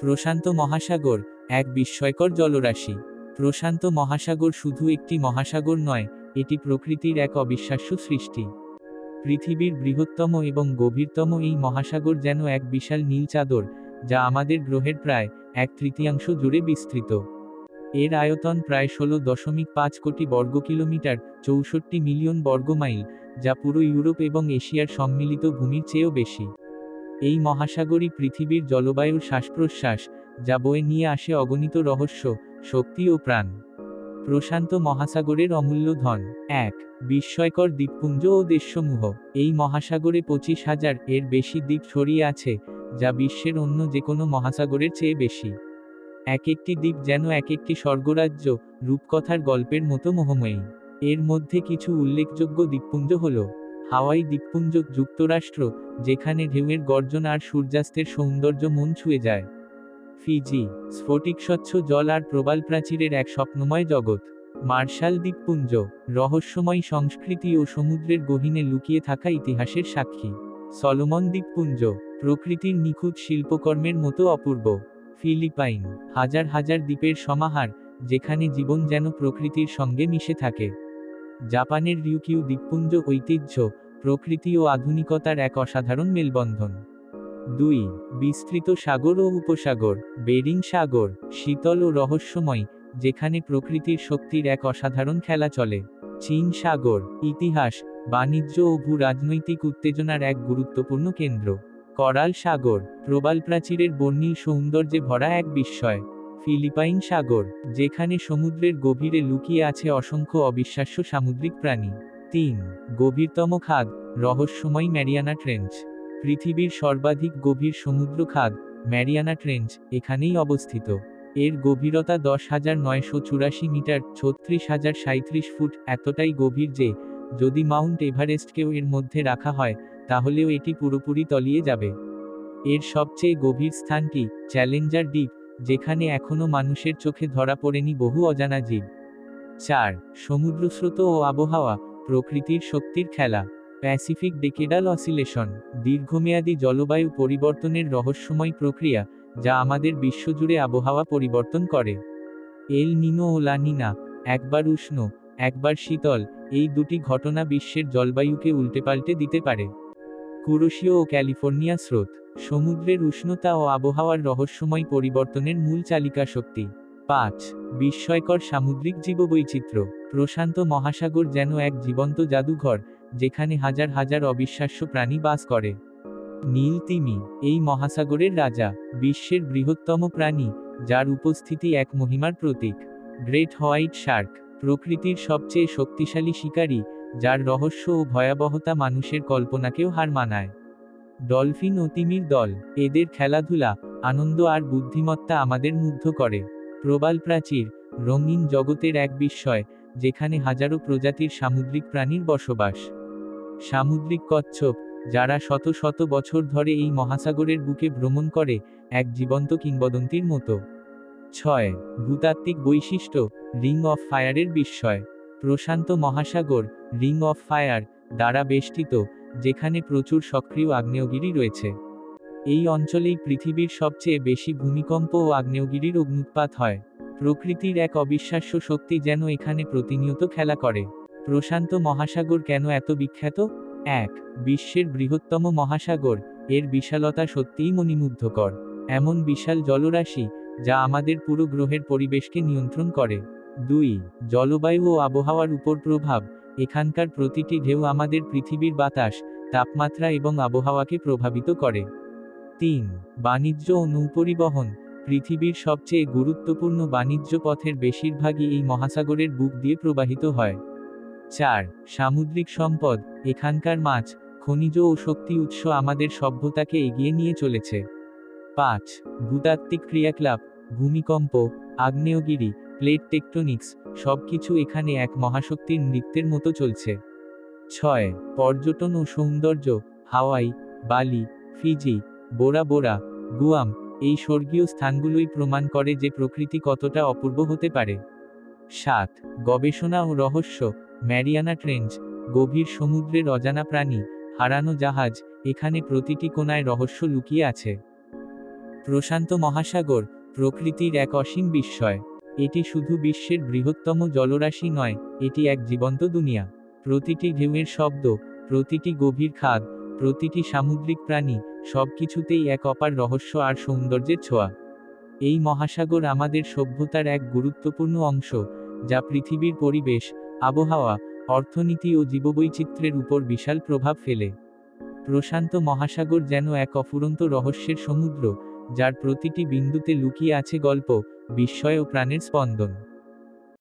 প্রশান্ত মহাসাগর এক বিস্ময়কর জলরাশি। প্রশান্ত মহাসাগর শুধু একটি মহাসাগর নয়, এটি প্রকৃতির এক অবিশ্বাস্য সৃষ্টি। পৃথিবীর বৃহত্তম এবং গভীরতম এই মহাসাগর যেন এক বিশাল নীল চাদর, যা আমাদের গ্রহের প্রায় এক তৃতীয়াংশ জুড়ে বিস্তৃত। এর আয়তন প্রায় ষোলো দশমিক পাঁচ কোটি বর্গ কিলোমিটার, চৌষট্টি মিলিয়ন বর্গমাইল যা পুরো ইউরোপ এবং এশিয়ার সম্মিলিত ভূমির চেয়েও বেশি। এই মহাসাগরই পৃথিবীর জলবায়ুর শ্বাসপ্রশ্বাস, যা বয়ে নিয়ে আসে অগণিত রহস্য, শক্তি ও প্রাণ। প্রশান্ত মহাসাগরের অমূল্য ধন। এক, বিস্ময়কর দ্বীপপুঞ্জ ও দেশসমূহ। এই মহাসাগরে পঁচিশ হাজার এর বেশি দ্বীপ ছড়িয়ে আছে, যা বিশ্বের অন্য যে কোনো মহাসাগরের চেয়ে বেশি। এক একটি দ্বীপ যেন এক একটি স্বর্গরাজ্য, রূপকথার গল্পের মতো মোহময়ী। এর মধ্যে কিছু উল্লেখযোগ্য দ্বীপপুঞ্জ হল হাওয়াই দ্বীপপুঞ্জ যুক্তরাষ্ট্র, যেখানে ঢেউয়ের গর্জন আর সূর্যাস্তের সৌন্দর্য মন ছুঁয়ে যায়। ফিজি, স্ফটিক স্বচ্ছ জল আর প্রবাল প্রাচীরের এক স্বপ্নময় জগৎ। মার্শাল দ্বীপপুঞ্জ, রহস্যময় সংস্কৃতি ও সমুদ্রের গহীনে লুকিয়ে থাকা ইতিহাসের সাক্ষী। সলোমন দ্বীপপুঞ্জ, প্রকৃতির নিখুঁত শিল্পকর্মের মতো অপূর্ব। ফিলিপাইন, হাজার হাজার দ্বীপের সমাহার, যেখানে জীবন যেন প্রকৃতির সঙ্গে মিশে থাকে। জাপানের রিউকিউ দ্বীপপুঞ্জ ঐতিহ্য, প্রকৃতি ও আধুনিকতার এক অসাধারণ মেলবন্ধন। দুই, বিস্তৃত সাগর ও উপসাগর, বেরিং সাগর, শীতল ও রহস্যময়, যেখানে প্রকৃতির শক্তির এক অসাধারণ খেলা চলে। চীন সাগর, ইতিহাস, বাণিজ্য ও ভূ রাজনৈতিক উত্তেজনার এক গুরুত্বপূর্ণ কেন্দ্র। করাল সাগর, প্রবাল প্রাচীরের বর্ণিল সৌন্দর্যে ভরা এক বিস্ময়। ফিলিপাইন সাগর, যেখানে সমুদ্রের গভীরে লুকিয়ে আছে অসংখ্য অবিশ্বাস্য সামুদ্রিক প্রাণী। তিন, গভীরতম খাদ, রহস্যময় ম্যারিয়ানা ট্রেঞ্চ। পৃথিবীর সর্বাধিক গভীর সমুদ্র খাদ, ম্যারিয়ানা ট্রেঞ্চ, এখানেই অবস্থিত। এর গভীরতা দশ হাজার নয়শো চুরাশি মিটার, ছত্রিশ হাজার সাঁত্রিশ ফুট, এতটাই গভীর যে, যদি মাউন্ট এভারেস্টকেও এর মধ্যে রাখা হয়, তাহলেও এটি পুরোপুরি তলিয়ে যাবে। এর সবচেয়ে গভীর স্থানটি চ্যালেঞ্জার দ্বীপ যেখানে এখনও মানুষের চোখে ধরা পড়েনি বহু অজানা জীব। চার, সমুদ্রস্রোত ও আবহাওয়া, প্রকৃতির শক্তির খেলা। প্যাসিফিক ডেকেডাল অসিলেশন, দীর্ঘমেয়াদী জলবায়ু পরিবর্তনের রহস্যময় প্রক্রিয়া, যা আমাদের বিশ্বজুড়ে আবহাওয়া পরিবর্তন করে। এল নিনো ও লানিনা একবার উষ্ণ, একবার শীতল, এই দুটি ঘটনা বিশ্বের জলবায়ুকে উল্টেপাল্টে দিতে পারে। কুরোশীয় ও ক্যালিফোর্নিয়া স্রোত, সমুদ্রের উষ্ণতা ও আবহাওয়ার রহস্যময় পরিবর্তনের মূল চালিকা শক্তি। পাঁচ, বিস্ময়কর সামুদ্রিক জীববৈচিত্র্য, প্রশান্ত মহাসাগর যেন এক জীবন্ত জাদুঘর, যেখানে হাজার হাজার অবিশ্বাস্য প্রাণী বাস করে। নীল তিমি, এই মহাসাগরের রাজা, বিশ্বের বৃহত্তম প্রাণী, যার উপস্থিতি এক মহিমার প্রতীক। গ্রেট হোয়াইট শার্ক, প্রকৃতির সবচেয়ে শক্তিশালী শিকারী যার রহস্য ও ভয়াবহতা মানুষের কল্পনাকেও হার মানায়। ডলফিন ও তিমির দল, এদের খেলাধুলা, আনন্দ আর বুদ্ধিমত্তা আমাদের মুগ্ধ করে। প্রবাল প্রাচীর, রঙিন জগতের এক বিস্ময়, যেখানে হাজারো প্রজাতির সামুদ্রিক প্রাণীর বসবাস। সামুদ্রিক কচ্ছপ, যারা শত শত বছর ধরে এই মহাসাগরের বুকে ভ্রমণ করে, এক জীবন্ত কিংবদন্তির মতো। ছয়, ভূতাত্ত্বিক বৈশিষ্ট্য, রিং অফ ফায়ারের বিস্ময়। প্রশান্ত মহাসাগর, রিং অফ ফায়ার, দ্বারা বেষ্টিত, যেখানে প্রচুর সক্রিয় আগ্নেয়গিরি রয়েছে। এই অঞ্চলেই পৃথিবীর সবচেয়ে বেশি ভূমিকম্প ও আগ্নেয়গিরির অগ্নুৎপাত হয়। প্রকৃতির এক অবিশ্বাস্য শক্তি যেন এখানে প্রতিনিয়ত খেলা করে। প্রশান্ত মহাসাগর কেন এত বিখ্যাত? এক, বিশ্বের বৃহত্তম মহাসাগর, এর বিশালতা সত্যিই মণিমুগ্ধকর। এমন বিশাল জলরাশি, যা আমাদের পুরো গ্রহের পরিবেশকে নিয়ন্ত্রণ করে। দুই, জলবায়ু ও আবহাওয়ার উপর প্রভাব। এখানকার প্রতিটি ঢেউ আমাদের পৃথিবীর বাতাস, তাপমাত্রা এবং আবহাওয়াকে প্রভাবিত করে। তিন, বাণিজ্য ও নৌপরিবহন। পৃথিবীর সবচেয়ে গুরুত্বপূর্ণ বাণিজ্য পথের বেশিরভাগই এই মহাসাগরের বুক দিয়ে প্রবাহিত হয়। চার, সামুদ্রিক সম্পদ। এখানকার মাছ, খনিজ ও শক্তি উৎস আমাদের সভ্যতাকে এগিয়ে নিয়ে চলেছে। পাঁচ, ভূতাত্ত্বিক ক্রিয়াকলাপ। ভূমিকম্প, আগ্নেয়গিরি প্লেট টেকটনিক্স, সবকিছু এখানে এক মহাশক্তির নৃত্যের মতো চলছে। ছয়, পর্যটন ও সৌন্দর্য, হাওয়াই, বালি, ফিজি, বোরা বোরা, গুয়াম, এই স্বর্গীয় স্থানগুলোই প্রমাণ করে যে প্রকৃতি কতটা অপূর্ব হতে পারে। সাত, গবেষণা ও রহস্য, ম্যারিয়ানা ট্রেঞ্চ, গভীর সমুদ্রের অজানা প্রাণী, হারানো জাহাজ, এখানে প্রতিটি কোনায় রহস্য লুকিয়ে আছে। প্রশান্ত মহাসাগর, প্রকৃতির এক অসীম বিস্ময়। এটি শুধু বিশ্বের বৃহত্তম জলরাশি নয়, এটি এক জীবন্ত দুনিয়া। প্রতিটি ঢেউয়ের শব্দ, প্রতিটি গভীর খাদ, প্রতিটি সামুদ্রিক প্রাণী, সবকিছুতেই এক অপার রহস্য আর সৌন্দর্যের ছোঁয়া। এই মহাসাগর আমাদের সভ্যতার এক গুরুত্বপূর্ণ অংশ, যা পৃথিবীর পরিবেশ, আবহাওয়া, অর্থনীতি ও জীববৈচিত্র্যের উপর বিশাল প্রভাব ফেলে। প্রশান্ত মহাসাগর যেন এক অফুরন্ত রহস্যের সমুদ্র যার প্রতিটি বিন্দুতে লুকিয়ে আছে গল্প বিস্ময় ও প্রাণের স্পন্দন।